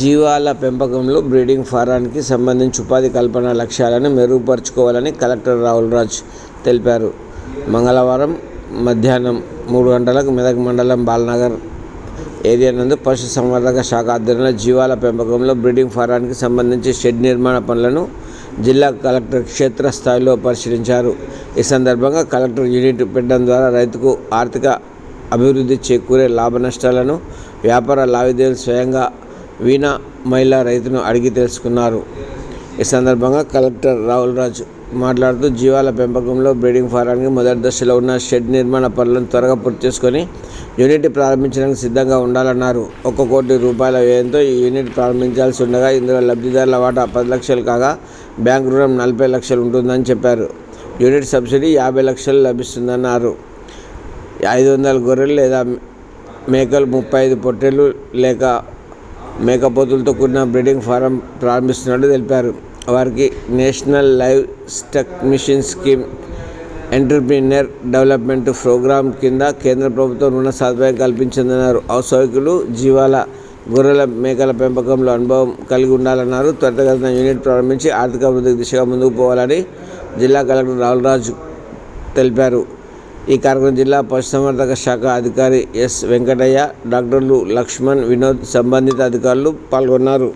జీవాల పెంపకంలో బ్రీడింగ్ ఫారానికి సంబంధించి ఉపాధి కల్పన లక్ష్యాలను మెరుగుపరుచుకోవాలని కలెక్టర్ రాహుల్ రాజ్ తెలిపారు. మంగళవారం మధ్యాహ్నం మూడు గంటలకు మెదక్ మండలం బాలనగర్ ఏరియా నందు పశుసంవర్ధక శాఖ ఆధ్వర్యంలో జీవాల పెంపకంలో బ్రీడింగ్ ఫారానికి సంబంధించి షెడ్ నిర్మాణ పనులను జిల్లా కలెక్టర్ క్షేత్రస్థాయిలో పరిశీలించారు. ఈ సందర్భంగా కలెక్టర్ యూనిట్ పెట్టడం ద్వారా రైతుకు ఆర్థిక అభివృద్ధి చేకూరే లాభ నష్టాలను వ్యాపార లావాదేవీలు స్వయంగా వీణా మహిళా రైతును అడిగి తెలుసుకున్నారు. ఈ సందర్భంగా కలెక్టర్ రాహుల్ రాజ్ మాట్లాడుతూ జీవాల పెంపకంలో బ్రీడింగ్ ఫారానికి మొదటి దశలో ఉన్న షెడ్ నిర్మాణ పనులను త్వరగా పూర్తి చేసుకొని యూనిట్ ప్రారంభించడానికి సిద్ధంగా ఉండాలన్నారు. ఒక కోటి రూపాయల వ్యయంతో ఈ యూనిట్ ప్రారంభించాల్సి ఉండగా ఇందులో లబ్ధిదారుల వాటా పది లక్షలు కాగా బ్యాంకు రుణం నలభై లక్షలు ఉంటుందని చెప్పారు. యూనిట్ సబ్సిడీ యాభై లక్షలు లభిస్తుందన్నారు. ఐదు వందల గొర్రెలు లేదా మేకలు ముప్పై ఐదు పొట్టేలు లేక మేకపోతులతో కూడిన బ్రీడింగ్ ఫారం ప్రారంభిస్తున్నట్లు తెలిపారు. వారికి national livestock mission scheme entrepreneur development programme కింద కేంద్ర ప్రభుత్వం రుణ సదుపాయం కల్పించిందన్నారు. ఔత్సాహికులు జీవాల గొర్రెల మేకల పెంపకంలో అనుభవం కలిగి ఉండాలన్నారు. త్వరితగతిన యూనిట్ ప్రారంభించి ఆర్థిక అభివృద్ధి దిశగా ముందుకు పోవాలని జిల్లా కలెక్టర్ రాహుల్ రాజు తెలిపారు. ఈ కార్యక్రమం జిల్లా పశుసంవర్ధక శాఖ అధికారి ఎస్ వెంకటయ్య డాక్టర్లు లక్ష్మణ్ వినోద్ సంబంధిత అధికారులు పాల్గొన్నారు.